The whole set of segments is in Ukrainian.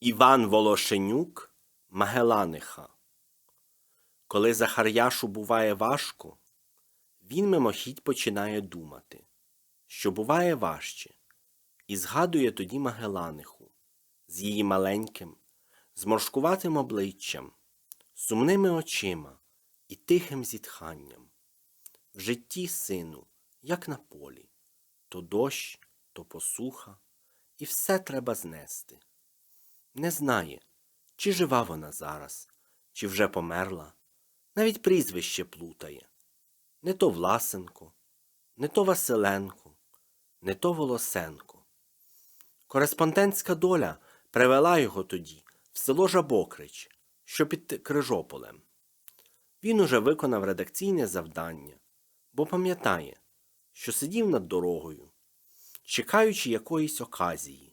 Іван Волошенюк Магеланиха Коли Захаряшу буває важко, він мимохідь починає думати, що буває важче, і згадує тоді Магеланиху з її маленьким, зморшкуватим обличчям, сумними очима і тихим зітханням. В житті, сину, як на полі, то дощ, то посуха, і все треба знести. Не знає, чи жива вона зараз, чи вже померла, навіть прізвище плутає. Не то Власенко, не то Василенко, не то Волосенко. Кореспондентська доля привела його тоді в село Жабокрич, що під Крижополем. Він уже виконав редакційне завдання, бо пам'ятає, що сидів над дорогою, чекаючи якоїсь оказії,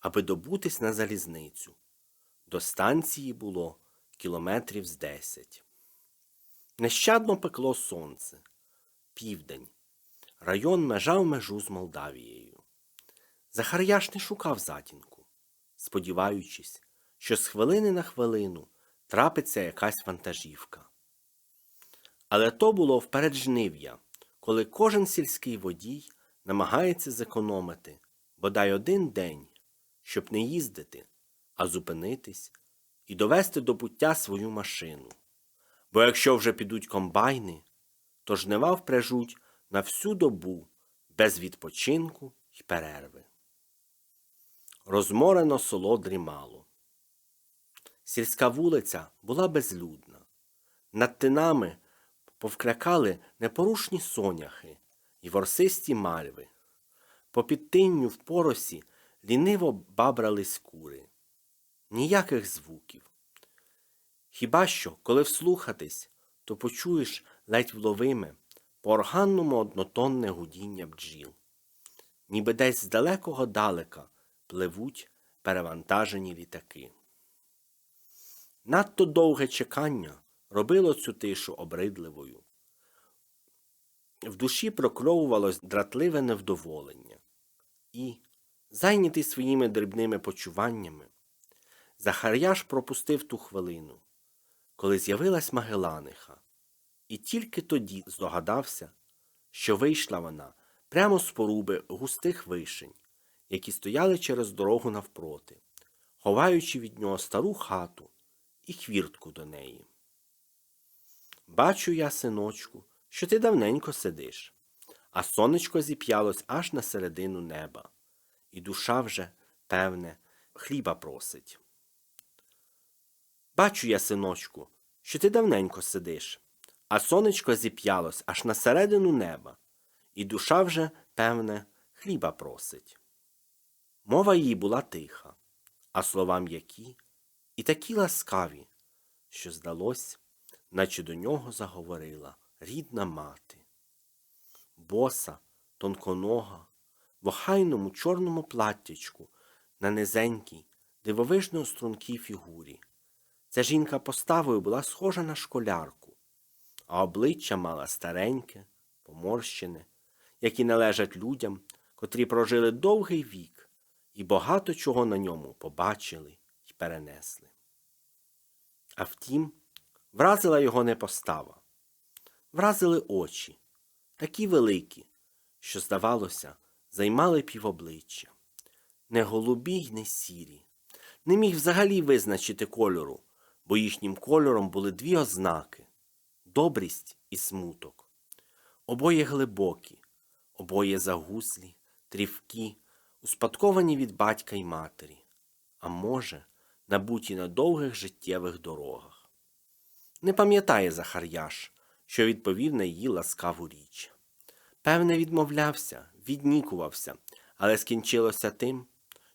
аби добутись на залізницю. До станції було кілометрів з десять. Нещадно пекло сонце, південь. Район межав межу з Молдавією. Захаряш не шукав затінку, сподіваючись, що з хвилини на хвилину трапиться якась вантажівка. Але то було вперед жнив'я, коли кожен сільський водій намагається зекономити бодай один день, щоб не їздити, а зупинитись і довести до пуття свою машину. Бо якщо вже підуть комбайни, то жнива впряжуть на всю добу без відпочинку й перерви. Розморено село дрімало. Сільська вулиця була безлюдна. Над тинами повкрякали непорушні соняхи і ворсисті мальви. По підтинню в поросі ліниво бабрались кури. Ніяких звуків. Хіба що, коли вслухатись, то почуєш ледь вловиме, по органному однотонне гудіння бджіл. Ніби десь з далекого далека пливуть перевантажені літаки. Надто довге чекання робило цю тишу обридливою. В душі прокровувалось дратливе невдоволення, і, зайнятий своїми дрібними почуваннями, Захаряш пропустив ту хвилину, коли з'явилась Магеланиха, і тільки тоді здогадався, що вийшла вона прямо з поруби густих вишень, які стояли через дорогу навпроти, ховаючи від нього стару хату і хвіртку до неї. Бачу я, синочку, що ти давненько сидиш, а сонечко зіп'ялось аж на середину неба, і душа вже, певне, хліба просить. Бачу я, синочку, що ти давненько сидиш, а сонечко зіп'ялось аж на середину неба, і душа вже, певне, хліба просить. Мова її була тиха, а слова м'які і такі ласкаві, що здалось, наче до нього заговорила рідна мати. Боса, тонконога, в охайному чорному платтячку на низенькій, дивовижно стрункій фігурі. Ця жінка поставою була схожа на школярку, а обличчя мала стареньке, поморщене, які належать людям, котрі прожили довгий вік і багато чого на ньому побачили й перенесли. А втім, вразила його не постава, вразили очі, такі великі, що, здавалося, займали півобличчя, не голубі й не сірі, не міг взагалі визначити кольору, бо їхнім кольором були дві ознаки добрість і смуток. Обоє глибокі, обоє загуслі, трівкі, успадковані від батька й матері, а може, набуті на довгих життєвих дорогах. Не пам'ятає Захаряш, що відповів на її ласкаву річ. Певне, відмовлявся, віднікувався, але скінчилося тим,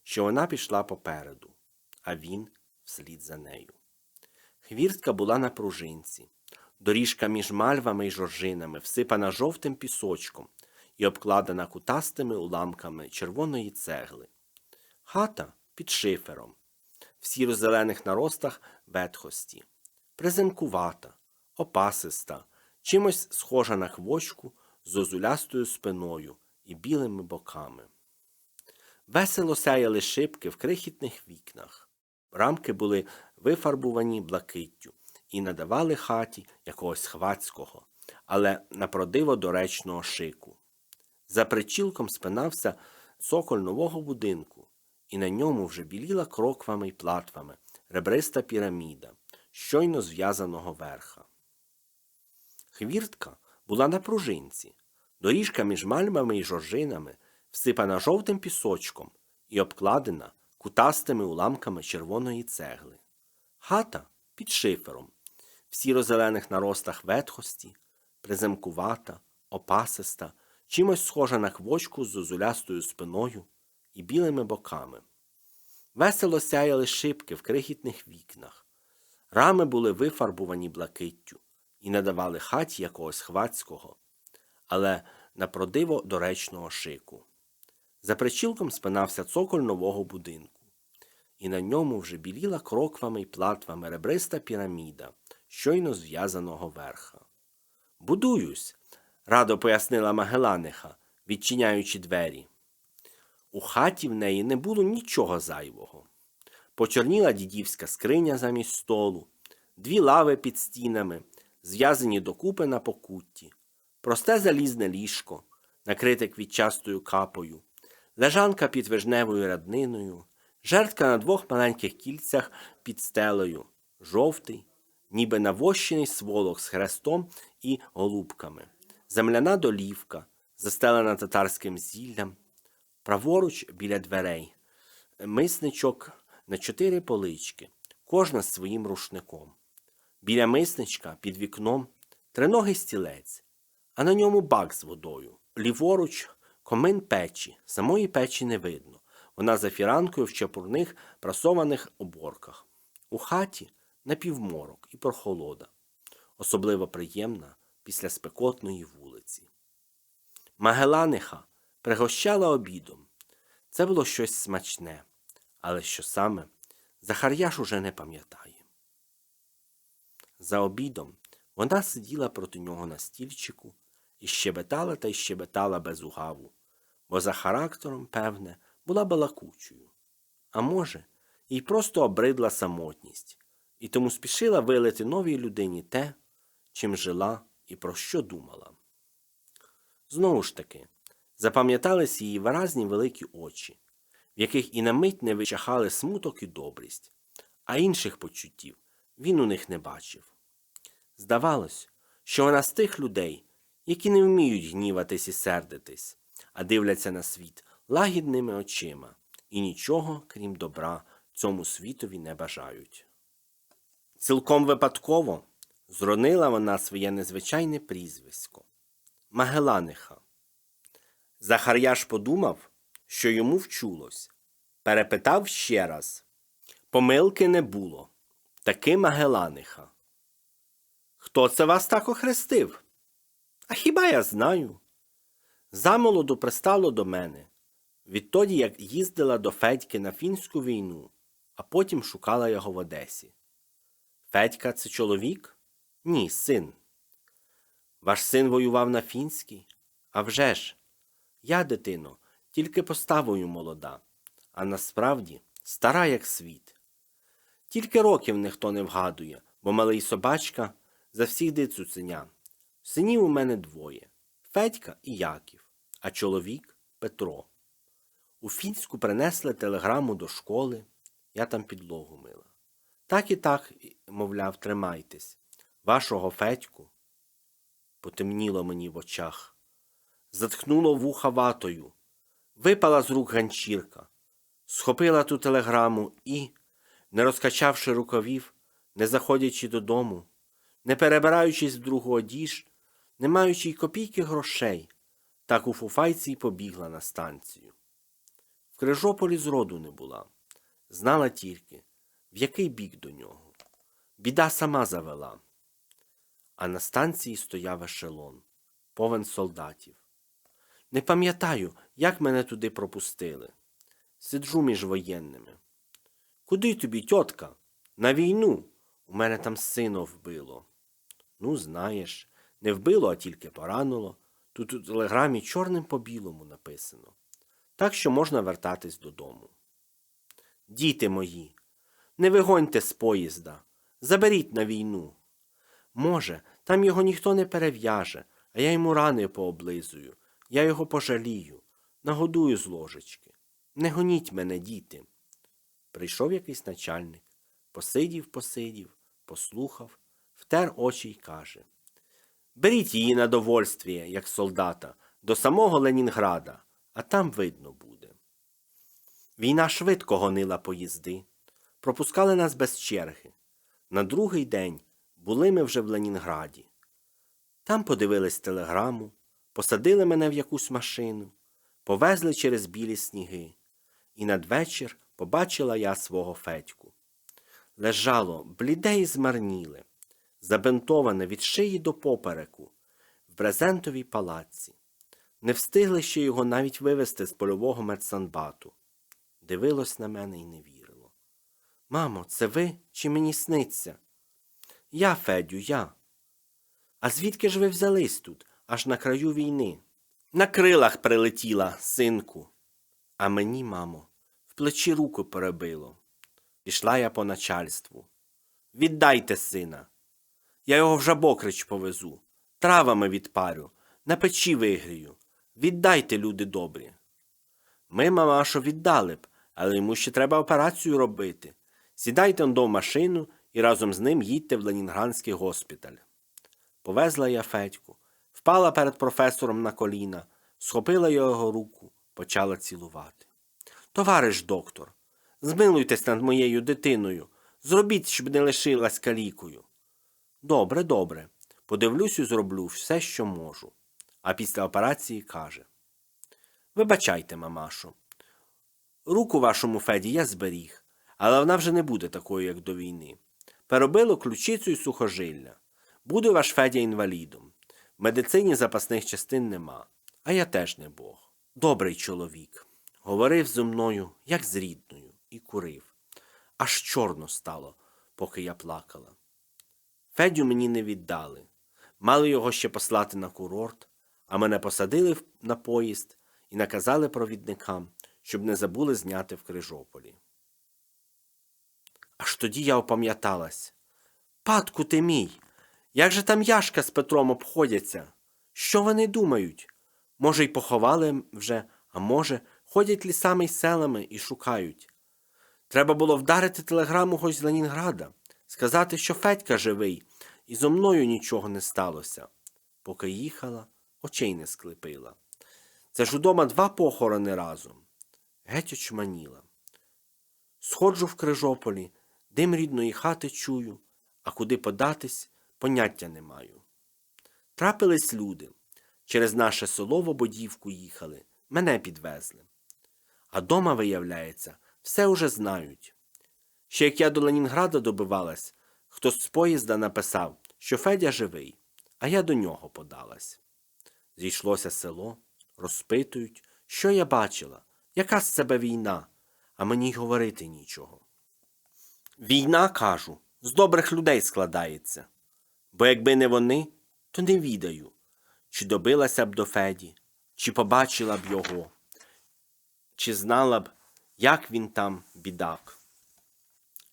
що вона пішла попереду, а він вслід за нею. Хвіртка була на пружинці, доріжка між мальвами й жоржинами всипана жовтим пісочком і обкладена кутастими уламками червоної цегли. Хата під шифером, в сіро-зелених наростах ветхості, презенкувата, опасиста, чимось схожа на хвочку з озулястою спиною і білими боками. Весело сяяли шибки в крихітних вікнах. рамки були вифарбувані блакиттю і надавали хаті якогось хвацького, але на продиво доречного шику. За причілком спинався цоколь нового будинку, і на ньому вже біліла кроквами й платвами ребриста піраміда, щойно зв'язаного верха. Хвіртка була на пружинці, доріжка між мальмами і жоржинами всипана жовтим пісочком і обкладена кутастими уламками червоної цегли. Хата під шифером, в сіро-зелених наростах ветхості, приземкувата, опасиста, чимось схожа на квочку з зозулястою спиною і білими боками. Весело сяяли шибки в крихітних вікнах. Рами були вифарбувані блакиттю і надавали хаті якогось хвацького, але на продиво доречного шику. За причілком спинався цоколь нового будинку, і на ньому вже біліла кроквами й платвами ребриста піраміда, щойно зв'язаного верха. Будуюсь, радо пояснила Магеланиха, відчиняючи двері. У хаті в неї не було нічого зайвого. Почорніла дідівська скриня замість столу, дві лави під стінами, зв'язані докупи на покутті, просте залізне ліжко, накрите квітчастою капою, лежанка під вижневою радниною, жертка на двох маленьких кільцях під стелею, жовтий, ніби навощений сволок з хрестом і голубками, земляна долівка, застелена татарським зіллям, праворуч біля дверей, мисничок на чотири полички, кожна з своїм рушником. Біля мисничка під вікном триногий стілець, а на ньому бак з водою. Ліворуч комин печі, самої печі не видно. Вона за фіранкою в чепурних прасованих оборках. У хаті напівморок і прохолода, особливо приємна після спекотної вулиці. Магеланиха пригощала обідом. Це було щось смачне, але що саме Захар'яш уже не пам'ятає. За обідом вона сиділа проти нього на стільчику і щебетала та й щебетала без угаву, бо за характером, певне, була балакучою. А може, їй просто обридла самотність, і тому спішила вилити новій людині те, чим жила і про що думала. Знову ж таки, запам'ятались її виразні великі очі, в яких і на мить не вичахали смуток і добрість, а інших почуттів він у них не бачив. Здавалось, що вона з тих людей, які не вміють гніватись і сердитись, а дивляться на світ лагідними очима і нічого, крім добра, цьому світові не бажають. Цілком випадково зронила вона своє незвичайне прізвисько Магеланиха. Захар'яш подумав, що йому вчулось. Перепитав ще раз. Помилки не було. Таки Магеланиха. Хто це вас так охрестив? А хіба я знаю? Замолоду пристало до мене, відтоді як їздила до Федьки на фінську війну, а потім шукала його в Одесі. Федька це чоловік? Ні, син. Ваш син воював на фінській? А вже ж, я, дитино, тільки поставою молода, а насправді стара, як світ. Тільки років ніхто не вгадує, бо малий собачка завсігди цуценя. Синів у мене двоє Федька і Яків, а чоловік Петро. У Фінську принесли телеграму до школи, я там підлогу мила. Так і так, мовляв, тримайтесь. Вашого Федьку потемніло мені в очах, затхнуло вуха ватою, випала з рук ганчірка, схопила ту телеграму і, не розкачавши рукавів, не заходячи додому, не перебираючись в другу одіж, не маючи й копійки грошей, так у фуфайці й побігла на станцію. В Крижополі зроду не була, знала тільки, в який бік до нього. Біда сама завела. А на станції стояв ешелон, повен солдатів. Не пам'ятаю, як мене туди пропустили. Сиджу між воєнними. Куди тобі, тьотка? На війну. У мене там сина вбило. Ну, знаєш, не вбило, а тільки поранило. Тут у телеграмі чорним по білому написано. Так що можна вертатись додому. Діти мої, Не вигоньте з поїзда, заберіть на війну. Може, там його ніхто не перев'яже, а я йому рани пооблизую, я його пожалію, нагодую з ложечки. Не гоніть мене, діти. Прийшов якийсь начальник, посидів, посидів, послухав, втер очі й каже Беріть її на довольствіє, як солдата, до самого Ленінграда, а там видно буде. Війна швидко гонила поїзди, пропускали нас без черги. На другий день були ми вже в Ленінграді. Там подивились телеграму, посадили мене в якусь машину, повезли через білі сніги, і надвечір побачила я свого Федьку. Лежало бліде і змарніле, забинтоване від шиї до попереку, в брезентовій палаці. Не встигли ще його навіть вивезти з польового медсанбату. Дивилось на мене і не вірило. Мамо, це ви чи мені сниться? Я, Федю, я. А звідки ж ви взялись тут, аж на краю війни? На крилах прилетіла, синку. А мені, мамо, в плечі руку перебило. Пішла я по начальству. Віддайте сина. Я його в жабокрич повезу, травами відпарю, на печі вигрію. Віддайте, люди добрі. Ми, мамашо, віддали б, але йому ще треба операцію робити. Сідайте он до машину і разом з ним їдьте в Ленінградський госпіталь. Повезла я Федьку, впала перед професором на коліна, схопила його руку, почала цілувати. Товариш доктор, змилуйтесь над моєю дитиною, зробіть, щоб не лишилась калікою. Добре, добре. Подивлюсь і зроблю все, що можу. А після операції каже Вибачайте, мамашо. Руку вашому Феді я зберіг, але вона вже не буде такою, як до війни. Перебило ключицю і сухожилля. Буде ваш Федя інвалідом. В медицині запасних частин нема, а я теж не Бог. Добрий чоловік. Говорив зі мною, як з рідною, і курив. Аж чорно стало, поки я плакала. Федю мені не віддали. Мали його ще послати на курорт, а мене посадили на поїзд і наказали провідникам, щоб не забули зняти в Крижополі. Аж тоді я опам'яталась. Патку ти мій, як же там Яшка з Петром обходяться? Що вони думають? Може, й поховали вже, а може, ходять лісами й селами і шукають. Треба було вдарити телеграму хоч з Ленінграда, сказати, що Федька живий, і зо мною нічого не сталося. Поки їхала, очей не склепила. Це ж удома два похорони разом. Геть очманіла. Сходжу в Крижополі, дим рідної хати чую, а куди податись, поняття не маю. Трапились люди. Через наше село в ободівку їхали, мене підвезли. А дома, виявляється, все уже знають. Ще як я до Ленінграда добивалась, хтось з поїзда написав, що Федя живий, а я до нього подалась. Зійшлося село, розпитують, що я бачила, яка з себе війна, а мені й говорити нічого. Війна, кажу, з добрих людей складається, бо якби не вони, то не відаю, чи добилася б до Феді, чи побачила б його, чи знала б, як він там бідак.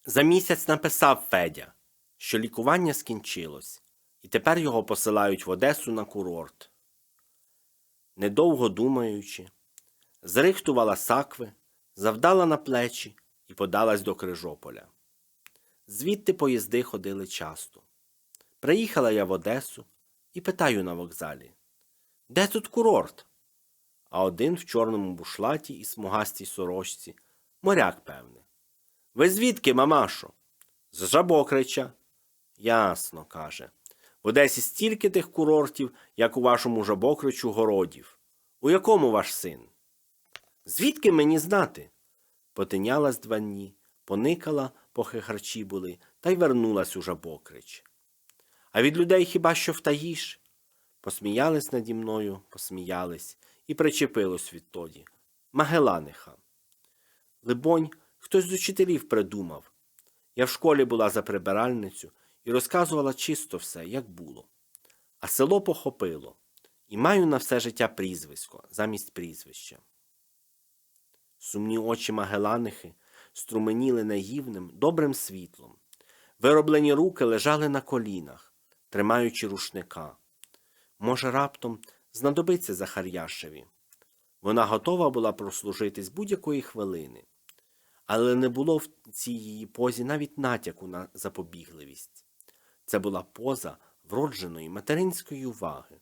За місяць написав Федя, що лікування скінчилось, і тепер його посилають в Одесу на курорт. Недовго думаючи, зрихтувала сакви, завдала на плечі і подалась до Крижополя. Звідти поїзди ходили часто. Приїхала я в Одесу і питаю на вокзалі, де тут курорт? А один в чорному бушлаті і смугастій сорочці, моряк, певне. Ви звідки, мамашо? З Жабокрича. Ясно, каже. В Одесі стільки тих курортів, як у вашому жабокричу городів. У якому ваш син? Звідки мені знати? Потинялась два дні, поникала, поки харчі були, та й вернулась у жабокрич. А від людей хіба що втаїш? Посміялись наді мною, посміялись, і причепилось відтоді. Магеланиха. Либонь, хтось з учителів придумав. Я в школі була за прибиральницю і розказувала чисто все, як було. А село похопило, і маю на все життя прізвисько замість прізвища. Сумні очі Магеланихи струменіли наївним, добрим світлом. Вироблені руки лежали на колінах, тримаючи рушника. Може, раптом знадобиться Захаряшеві. Вона готова була прослужити з будь-якої хвилини, але не було в цій її позі навіть натяку на запобігливість. Це була поза вродженої материнської уваги,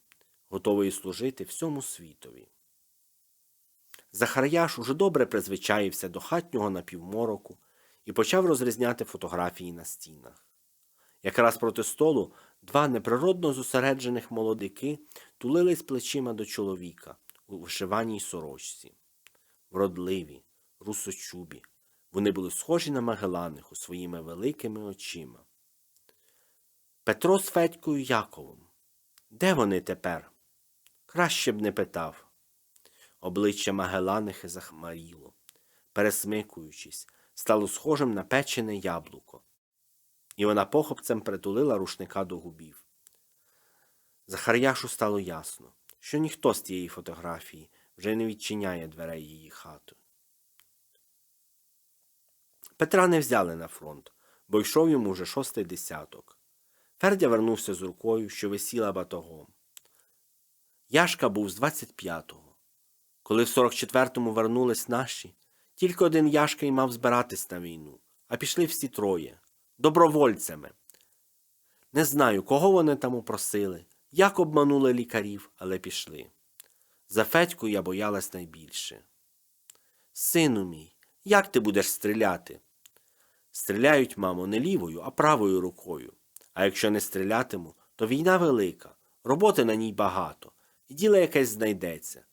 готової служити всьому світові. Захаряш уже добре призвичаївся до хатнього напівмороку і почав розрізняти фотографії на стінах. Якраз проти столу два неприродно зосереджених молодики тулились плечима до чоловіка у вишиваній сорочці. Вродливі, русочубі, вони були схожі на Магеланих у своїми великими очима. Петро з Федькою Яковом. Де вони тепер? Краще б не питав. Обличчя Магеланихи захмаріло, пересмикуючись, стало схожим на печене яблуко, і вона похопцем притулила рушника до губів. Захаряшу стало ясно, що ніхто з тієї фотографії вже не відчиняє дверей її хати. Петра не взяли на фронт, бо йшов йому вже шостий десяток. Фердя вернувся з рукою, що висіла батогом. Яшка був з 25-го. Коли в 44-му вернулись наші, тільки один Яшка й мав збиратись на війну, а пішли всі троє добровольцями. Не знаю, кого вони там упросили, як обманули лікарів, але пішли. За Федьку я боялась найбільше. Сину мій, як ти будеш стріляти? Стріляють, мамо, не лівою, а правою рукою. А якщо не стрілятиму, то війна велика, роботи на ній багато, і діло якесь знайдеться.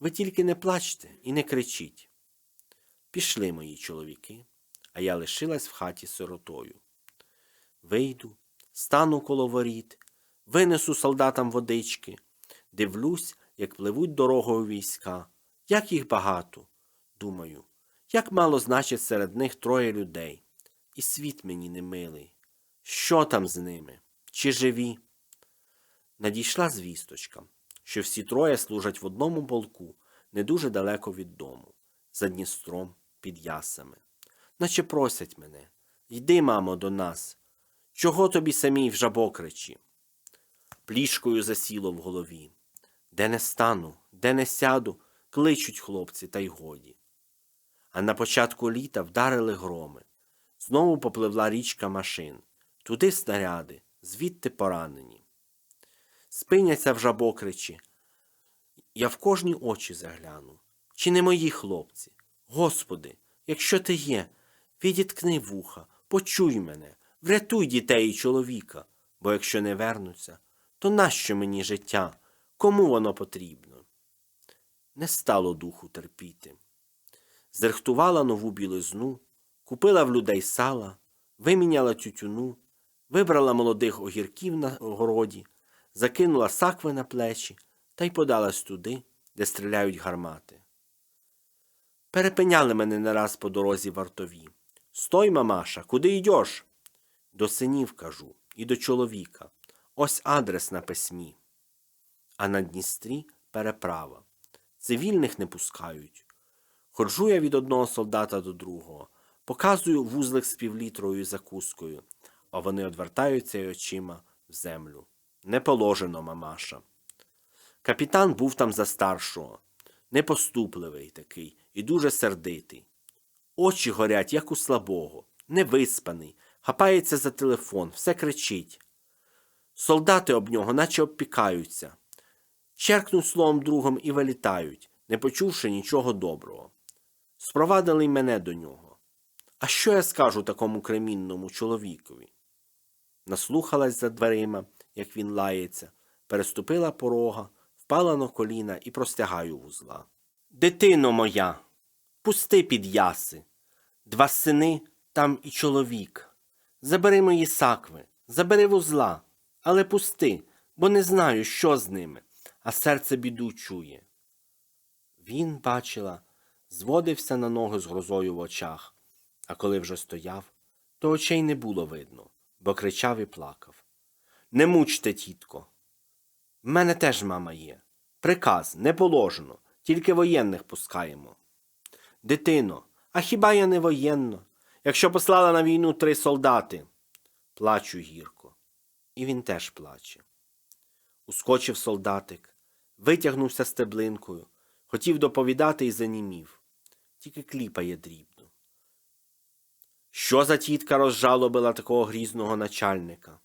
Ви тільки не плачте і не кричіть. Пішли мої чоловіки, а я лишилась в хаті сиротою. Вийду, стану коло воріт, винесу солдатам водички, дивлюсь, як пливуть дорогою війська, як їх багато. Думаю, як мало значить серед них троє людей, і світ мені не милий. Що там з ними? Чи живі? Надійшла звісточка, що всі троє служать в одному полку, не дуже далеко від дому, за Дністром, під ясами. Наче просять мене йди, мамо, до нас. Чого тобі самій в жабокричі? Плішкою засіло в голові. Де не стану, де не сяду, кличуть хлопці, та й годі. А на початку літа вдарили громи. Знову попливла річка машин. Туди снаряди, звідти поранені. Спиняться в жабокричі. Я в кожні очі загляну. Чи не мої хлопці? Господи, якщо ти є, відіткни вуха, почуй мене, врятуй дітей і чоловіка, бо якщо не вернуться, то нащо мені життя? Кому воно потрібно? Не стало духу терпіти. Зрихтувала нову білизну, купила в людей сала, виміняла тютюну, вибрала молодих огірків на городі, закинула сакви на плечі та й подалась туди, де стріляють гармати. Перепиняли мене не раз по дорозі вартові. Стой, мамаша, куди йдеш? До синів кажу, і до чоловіка. Ось адрес на письмі. А на Дністрі переправа. Цивільних не пускають. Ходжу я від одного солдата до другого, показую вузлик з півлітрою закускою, а вони одвертаються й очима в землю. Не положено, мамаша. Капітан був там за старшого, непоступливий такий і дуже сердитий. Очі горять, як у слабого, невиспаний, хапається за телефон, все кричить. Солдати об нього, наче обпікаються, черкнуть словом другом і вилітають, не почувши нічого доброго. Спровадили й мене до нього. А що я скажу такому кремінному чоловікові? Наслухалась за дверима, як він лається, переступила порога, впала на коліна і простягаю вузла. Дитино моя, пусти під яси. Два сини там і чоловік. Забери мої сакви, забери вузла, але пусти, бо не знаю, що з ними, а серце біду чує. Він, бачила, зводився на ноги з грозою в очах, а коли вже стояв, то очей не було видно, бо кричав і плакав. Не мучте, тітко. В мене теж мама є. Приказ не положено, тільки воєнних пускаємо. Дитино, а хіба я не воєнно? якщо послала на війну три солдати. Плачу гірко. І він теж плаче. Ускочив солдатик, витягнувся стеблинкою, хотів доповідати і занімів. Тільки кліпає дрібно. Що за тітка розжалобила такого грізного начальника?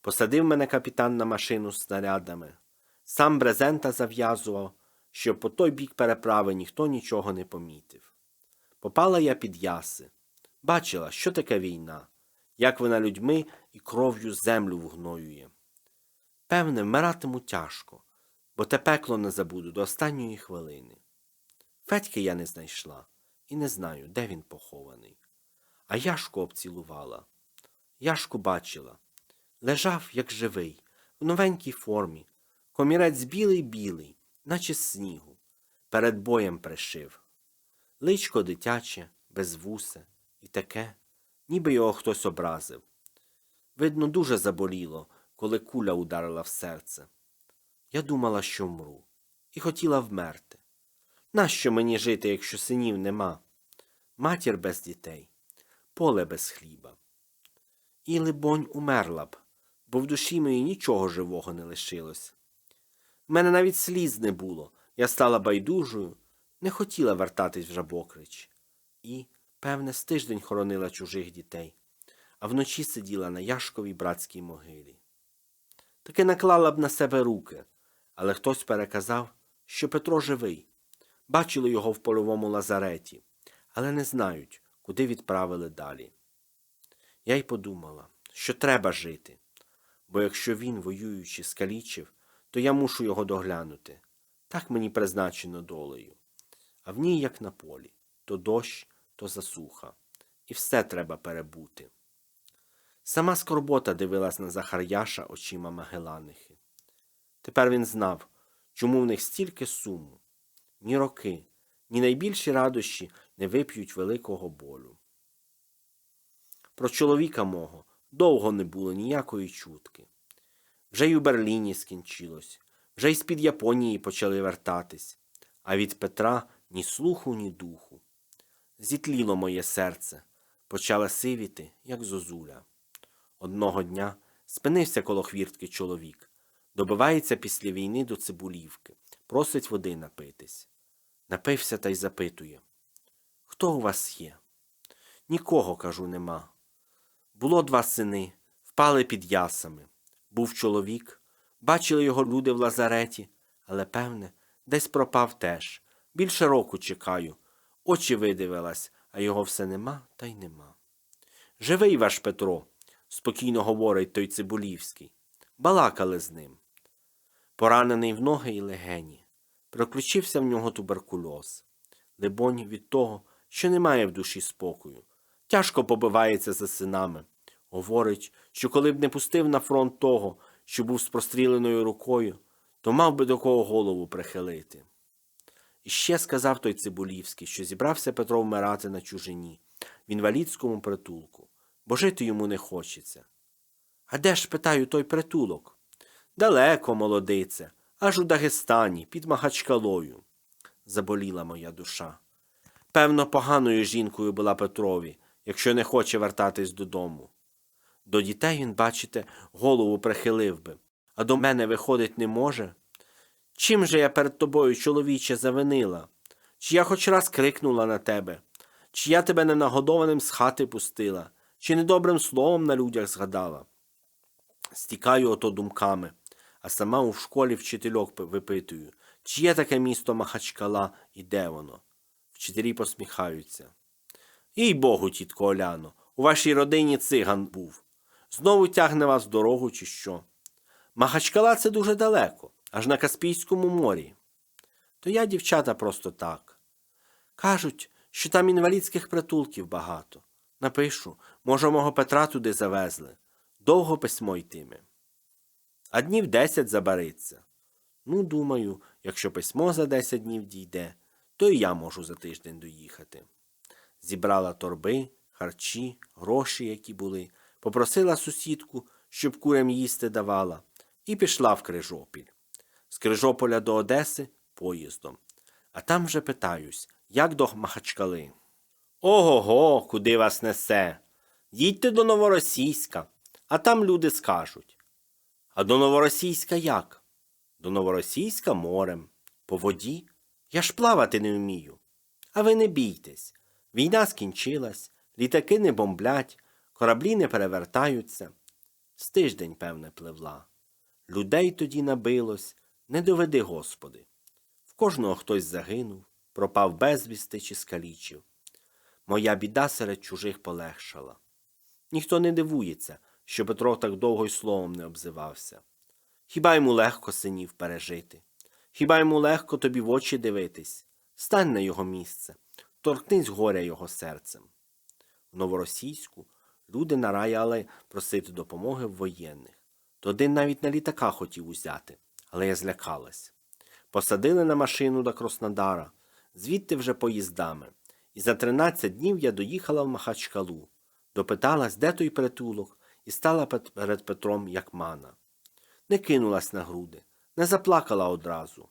Посадив мене капітан на машину з снарядами. Сам брезента зав'язував, щоб по той бік переправи ніхто нічого не помітив. Попала я під яси. Бачила, що таке війна, як вона людьми і кров'ю землю вгноює. Певне, вмиратиму тяжко, бо те пекло не забуду до останньої хвилини. Федьки я не знайшла і не знаю, де він похований. А Яшку обцілувала. Яшку бачила. Лежав, як живий, в новенькій формі, комірець білий-білий, наче з снігу, перед боєм пришив. Личко дитяче, без вуса, і таке, ніби його хтось образив. Видно, дуже заболіло, коли куля ударила в серце. Я думала, що вмру, і хотіла вмерти. Нащо мені жити, якщо синів нема? Матір без дітей, поле без хліба. І, либонь, умерла б, бо в душі моїй нічого живого не лишилось. В мене навіть сліз не було. Я стала байдужою, не хотіла вертатись в жабокрич. І, певне, з тиждень хоронила чужих дітей, а вночі сиділа на Яшковій братській могилі. Таки наклала б на себе руки, але хтось переказав, що Петро живий. Бачили його в польовому лазареті, але не знають, куди відправили далі. Я й подумала, що треба жити, бо якщо він, воюючи, скалічив, то я мушу його доглянути. Так мені призначено долею. А в ній, як на полі, то дощ, то засуха, і все треба перебути. Сама скорбота дивилась на Захаряша очима Магеланихи. Тепер він знав, чому в них стільки суму. Ні роки, ні найбільші радощі не вип'ють великого болю. Про чоловіка мого довго не було ніякої чутки. Вже й у Берліні скінчилось, вже й з-під Японії почали вертатись, а від Петра ні слуху, ні духу. Зітліло моє серце, почала сивіти, як зозуля. Одного дня спинився коло хвіртки чоловік, добивається після війни до цибулівки, просить води напитись. Напився та й запитує Хто у вас є? Нікого, кажу, нема. Було два сини, впали під ясами. Був чоловік, бачили його люди в лазареті, але, певне, десь пропав теж. Більше року чекаю. Очі видивилась, а його все нема та й нема. Живий ваш Петро, спокійно говорить той Цибулівський. Балакали з ним. Поранений в ноги і легені. Приключився в нього туберкульоз. Либонь від того, що немає в душі спокою. Тяжко побивається за синами. Говорить, що коли б не пустив на фронт того, що був з простріленою рукою, то мав би до кого голову прихилити. І ще сказав той Цибулівський, що зібрався Петро вмирати на чужині, в інвалідському притулку, бо жити йому не хочеться. А де ж, питаю, той притулок? Далеко, молодице, аж у Дагестані, під Махачкалою. Заболіла моя душа. Певно, поганою жінкою була Петрові, якщо не хоче вертатись додому. До дітей він, бачите, голову прихилив би, а до мене виходить не може. Чим же я перед тобою, чоловіче, завинила? Чи я хоч раз крикнула на тебе? Чи я тебе ненагодованим з хати пустила, чи недобрим словом на людях згадала? Стікаю ото думками, а сама у школі вчительок випитую, чи є таке місто Махачкала і де воно? Вчителі посміхаються. Їй богу, тітко Оляно, у вашій родині циган був. Знову тягне вас в дорогу, чи що? Махачкала це дуже далеко, аж на Каспійському морі. То я, дівчата, просто так. Кажуть, що там інвалідських притулків багато. Напишу, може, мого Петра туди завезли. Довго письмо йтиме. А днів десять забариться. Ну, думаю, якщо письмо за десять днів дійде, то і я можу за тиждень доїхати. Зібрала торби, харчі, гроші, які були, попросила сусідку, щоб курям їсти давала, і пішла в Крижопіль. З Крижополя до Одеси поїздом. А там вже питаюсь, як до Махачкали. Ого го, куди вас несе? Їдьте до Новоросійська, а там люди скажуть. А до Новоросійська як? До Новоросійська морем, по воді. Я ж плавати не вмію. А ви не бійтесь. Війна скінчилась, літаки не бомблять, кораблі не перевертаються. З тиждень, певне, пливла. Людей тоді набилось, не доведи, Господи. В кожного хтось загинув, пропав безвісти чи скалічив. Моя біда серед чужих полегшала. Ніхто не дивується, що Петро так довго й словом не обзивався. Хіба йому легко синів пережити? Хіба йому легко тобі в очі дивитись? Стань на його місце, торкнись горя його серцем. В новоросійську люди нараяли просити допомоги в воєнних. То один навіть на літака хотів узяти, але я злякалась. Посадили на машину до Краснодара, звідти вже поїздами, і за 13 днів я доїхала в Махачкалу, допиталась, де той притулок, і стала перед Петром як мана. Не кинулась на груди, не заплакала одразу.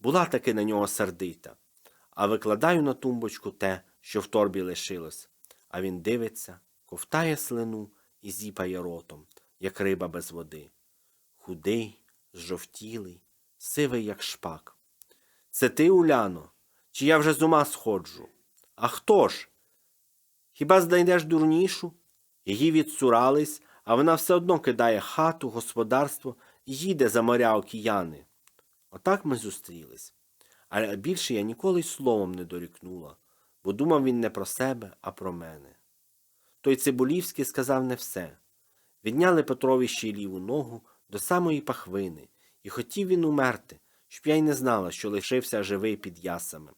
Була таки на нього сердита, а викладаю на тумбочку те, що в торбі лишилось, а він дивиться, ковтає слину і зіпає ротом, як риба без води. Худий, зжовтілий, сивий, як шпак. Це ти, Уляно, чи я вже з ума сходжу? А хто ж? Хіба знайдеш дурнішу? Її відсурались, а вона все одно кидає хату, господарство і їде за моря океани. Отак ми зустрілись. А більше я ніколи й словом не дорікнула, бо думав він не про себе, а про мене. Той Цибулівський сказав не все. Відняли Петрові ще й ліву ногу до самої пахвини, і хотів він умерти, щоб я й не знала, що лишився живий під ясами.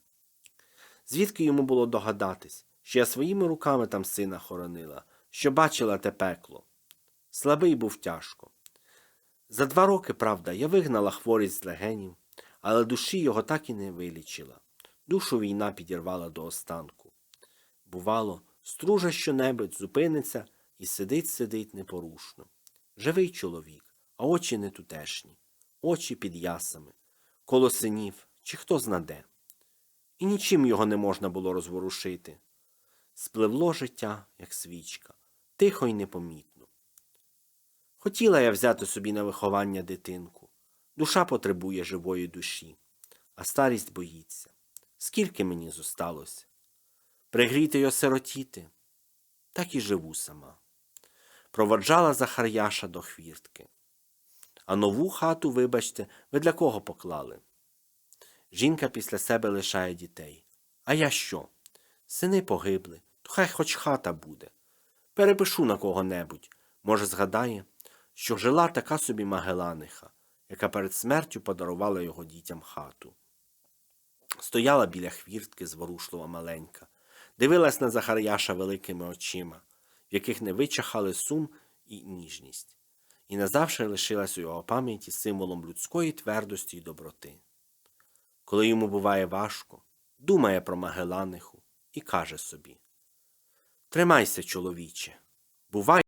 Звідки йому було догадатись, що я своїми руками там сина хоронила, що бачила те пекло. Слабий був тяжко. За два роки, правда, я вигнала хворість з легенів, але душі його так і не вилічила. Душу війна підірвала до останку. Бувало, стружа щонебудь зупиниться і сидить сидить непорушно. Живий чоловік, а очі не тутешні, очі під ясами, коло синів, чи хто знаде. І нічим його не можна було розворушити. Спливло життя, як свічка, тихо й непомітно. Хотіла я взяти собі на виховання дитинку. Душа потребує живої душі, а старість боїться. Скільки мені зосталось? Пригріти й осиротіти, так і живу сама. Проводжала Захаряша до хвіртки. А нову хату, вибачте, ви для кого поклали? Жінка після себе лишає дітей. А я що? Сини погибли, то хай хоч хата буде. Перепишу на кого-небудь. Може, згадає, що жила така собі Магеланиха, яка перед смертю подарувала його дітям хату. Стояла біля хвіртки зворушлива маленька, дивилась на Захаряша великими очима, в яких не вичахали сум і ніжність, і назавше лишилась у його пам'яті символом людської твердості й доброти. Коли йому буває важко, думає про Магеланиху і каже собі Тримайся, чоловіче, бувай.